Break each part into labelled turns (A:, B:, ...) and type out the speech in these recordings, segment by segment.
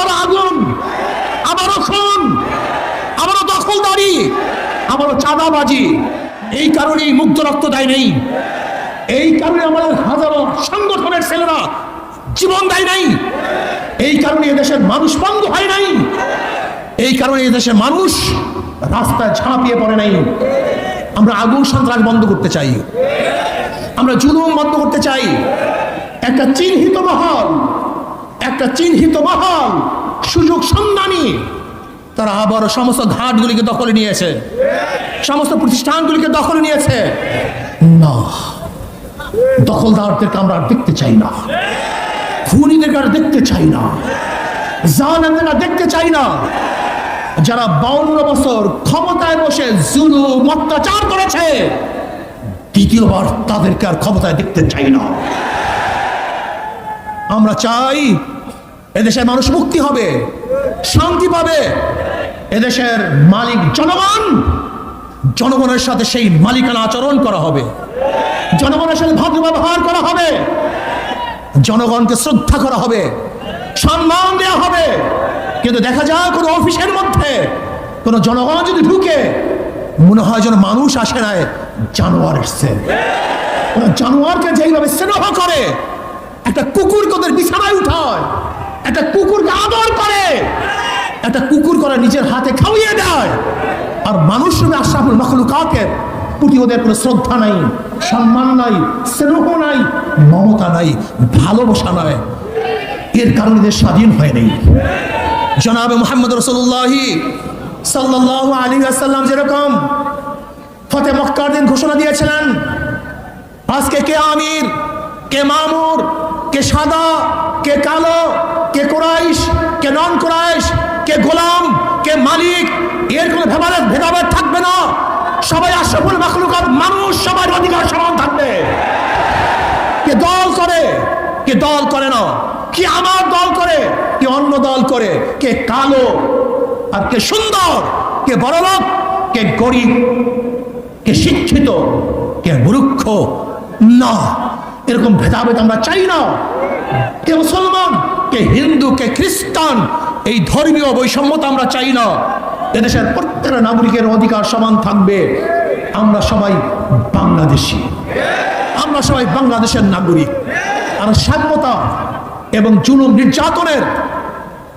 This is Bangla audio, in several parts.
A: আবারও আগুন আবারও খুন আবারও দখলদারি আবারও চাঁদাবাজি। এই কারণেই মুক্ত রক্ত দেয় নেই। এই কারণে আমাদের হাজারো সংগঠনের ছেলেরা জীবন দেয় নাই। এই কারণে এদেশের মানুষ বন্ধ হয় নাই। এই কারণে এদেশের মানুষ রাস্তায় ঝাঁপিয়ে পড়ে নাই। আমরা আগুন সন্ত্রাস বন্ধ করতে চাই। আমরা জুলুম বন্ধ করতে চাই। একটা চিহ্নিত মহল একটা চিহ্নিত মহল, সুযোগ সন্ধানী। তারা আবার সমস্ত ঘাটগুলিকে দখলে নিয়েছে। সমস্ত প্রতিষ্ঠানগুলিকে দখলে নিয়েছে। না, দখলদারদেরকে আমরা দেখতে চাই না। খুনিদেরকে আর দেখতে চাই না। আর দেখতে চাই না। যারা বাউন্ন বছর ক্ষমতায় বসে জুলুম, অত্যাচার করেছে, দ্বিতীয়বার তাদেরকে আর ক্ষমতায় দেখতে চাই না। আমরা চাই এদেশের মানুষ মুক্তি হবে, শান্তি পাবে। এদেশের মালিক জনগণ, জনগণের সাথে সেই মালিকানা আচরণ করা হবে। জনগণের সাথে ভদ্র ব্যবহার করা হবে। জনগণকে শ্রদ্ধা করা হবে, সম্মান দেওয়া হবে। কিন্তু দেখা যায় কোনো অফিসের মধ্যে কোনো জনগণ যদি ঢুকে, মনে হয় যেন মানুষ আসে নাই, জানোয়ার এসছে। জানোয়ারকে যেইভাবে স্নেহ করে, একটা কুকুর ওদের বিছানায় উঠায় একটা কুকুরকে আদর করে। একটা কুকুর করে নিজের হাতে খাওয়িয়ে দেয়। আর মানুষ রূপে আশরাফুল মখলুকাতের প্রতি ওদের কোনো শ্রদ্ধা নাই, সম্মান নাই, স্নেহ নাই, মমতা নাই, ভালোবাসা নাই। এর কারণে এদের স্বাধীন হয় নেই। জনাবে মোহাম্মদ রসুল্লাহি সাল্লাহ আলী আসাল্লাম যেরকম ফতে মক্কার দিন ঘোষণা দিয়েছিলেন, আজকে কে আমির, কে মামুর, কে সাদা, কে কালো কে কোরাইশ, কে নন কোরাইশ, কে গোলাম, কে মালিক, এর কোনো ভেদাভেদ ভেদাভেদ থাকবে না। সবাই আশরাফুল মাখলুকাত মানুষ, সবার অধিকার সমান থাকবে। কে দল করে, কে দল করে না। কি আমার দল করে, কে অন্য দল করে। কে কালো আর কে সুন্দর, কে বড়লোক কে গরিব, কে শিক্ষিত, কে মূর্খ, না। এরকম ভেদাভেদ আমরা চাই না। কে মুসলমান, কে হিন্দু, কে খ্রিস্টান, এই ধর্মীয় বৈষম্যতা আমরা চাই না। এদেশের প্রত্যেকটা নাগরিকের অধিকার সমান থাকবে। আমরা সবাই বাংলাদেশি। আমরা সবাই বাংলাদেশের নাগরিক। আর স্বাধীনতা এবং জুলুম নির্যাতনের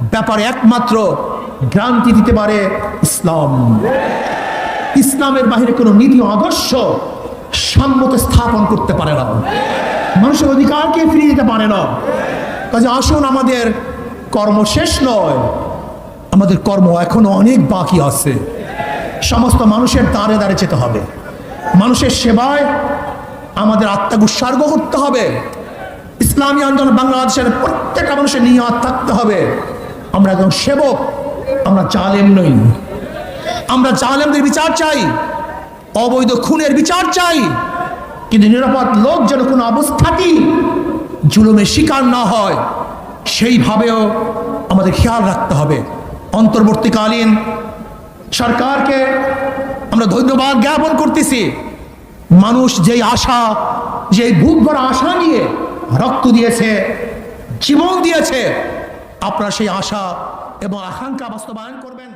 A: ব্যাপারে একমাত্র গ্রান্তি দিতে পারে ইসলাম। ইসলামের বাহিরে কোনো নীতি আদর্শ সম্মত স্থাপন করতে পারে না। মানুষের অধিকারকে ফিরিয়ে দিতে পারে না। কাজে আসুন, আমাদের কর্ম শেষ নয়। আমাদের কর্ম এখনও অনেক বাকি আছে। সমস্ত মানুষের দাঁড়ে দাঁড়ে যেতে হবে। মানুষের সেবায় আমাদের আত্মাকে উৎসর্গ করতে হবে। ইসলামী আন্দোলন বাংলাদেশের প্রত্যেকটা মানুষের নিয়াত থাকতে হবে। আমরা একজন সেবক, আমরা জালেম নই। আমরা জালেমদের বিচার চাই, অবৈধ খুনের বিচার চাই। কিন্তু নিরাপদ লোক যেন কোনো অবস্থাতেই জুলুমের শিকার না হয়, সেইভাবেও আমাদের খেয়াল রাখতে হবে। অন্তর্বর্তীকালীন সরকারকে আমরা ধন্যবাদ জ্ঞাপন করতেছি। মানুষ যেই আশা, যেই বুক ভরা আশা নিয়ে রক্ত দিয়েছে, জীবন দিয়েছে, আপনারা সেই আশা এবং আকাঙ্ক্ষা বাস্তবায়ন করবেন।